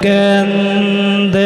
Gende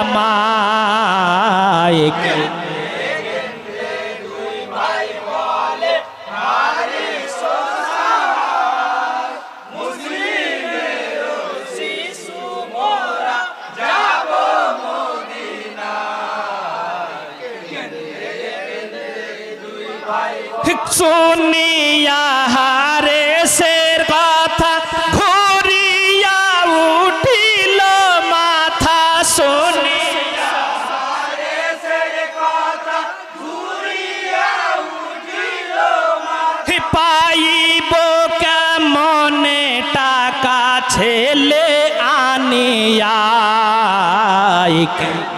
আমায় Sony ठीक है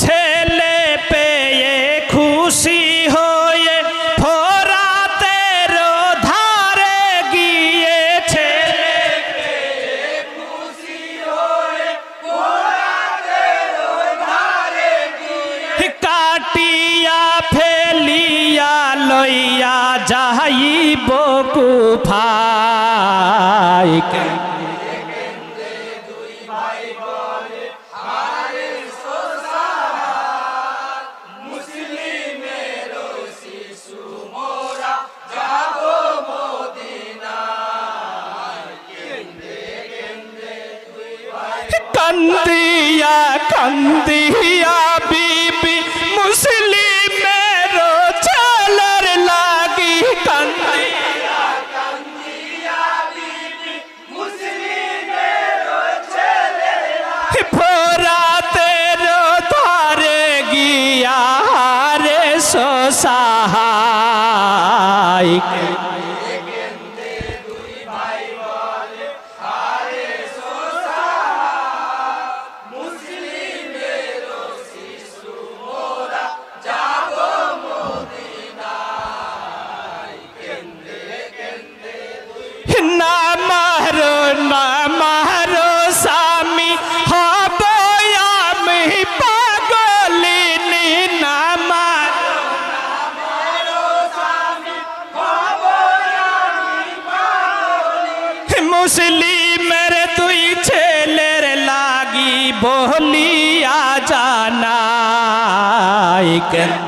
ছেলে পেয়ে খুশি হয়ে ফোরাতের ধারে গিয়েছে। কাটিয়া ফেলিয়া লইয়া যাইব কুফাই কান্দিয়া বিবি মুসলিমের চালার লাগি কান্দি। ফোরাতের ধারে গিয়া রে সোসাহাই মুসলিমের তুই ছেলের লাগি বলিয়া জানাই কেন?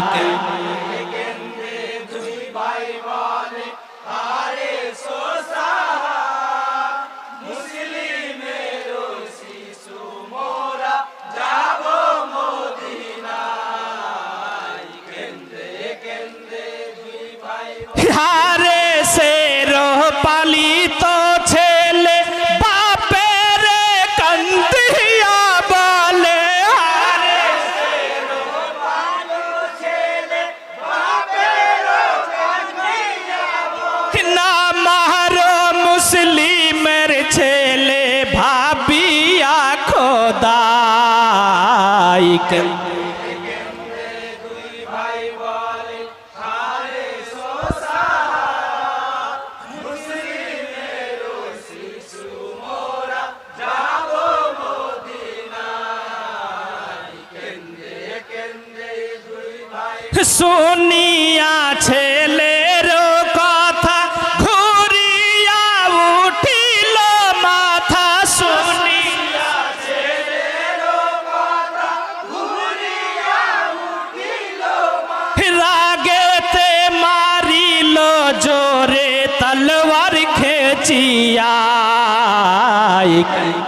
Take. আমার মুসলিমের ছেলে ভাবিয়া খোদাই Malik.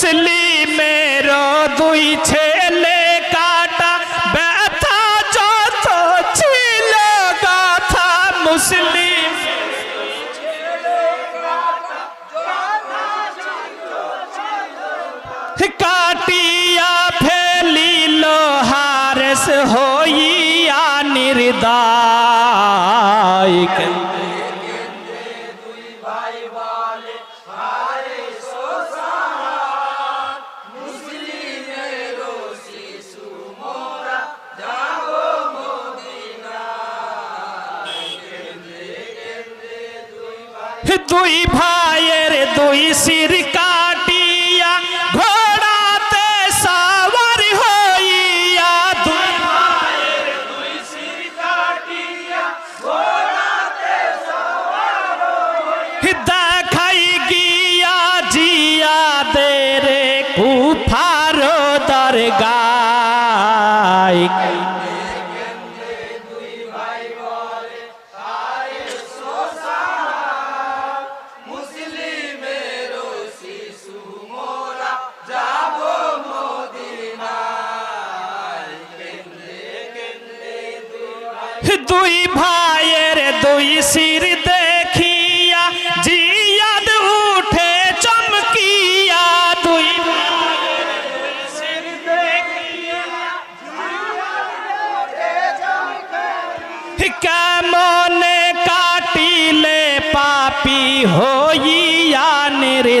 মুসলিমের দুই ছেলে কাটা ব্যথা যত ছিল কথা মুসলিম কাটিয়া ফেলিল হারেস হইয়া নির্দায়। 做一。मन काटी ले पापी होई या निर्दाय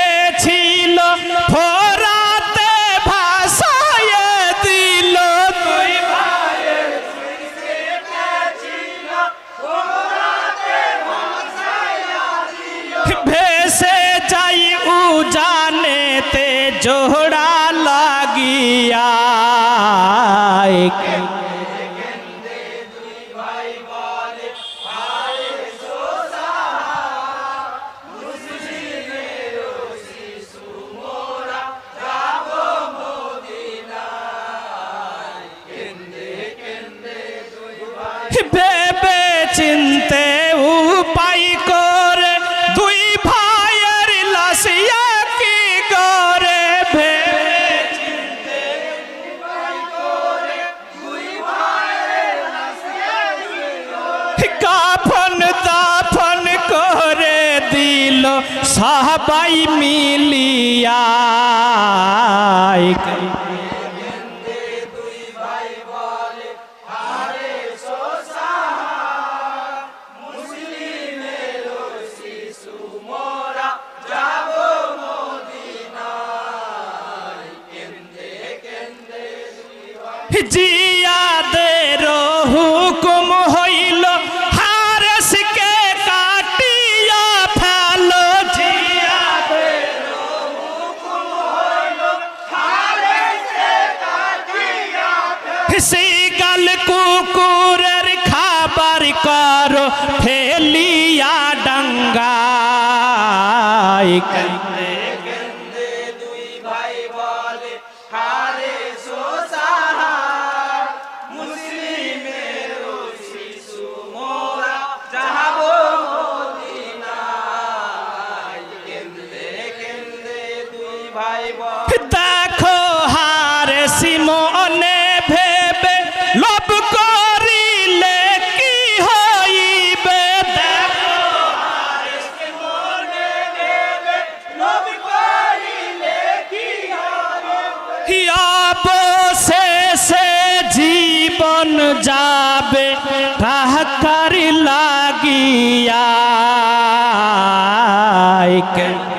জিয়াদের হুকুম হইল হারসকে কাটিয়া ফেল। সিগাল কুকুরের খাবার কর ফেলিয়া ডাঙ্গায়। মালিককে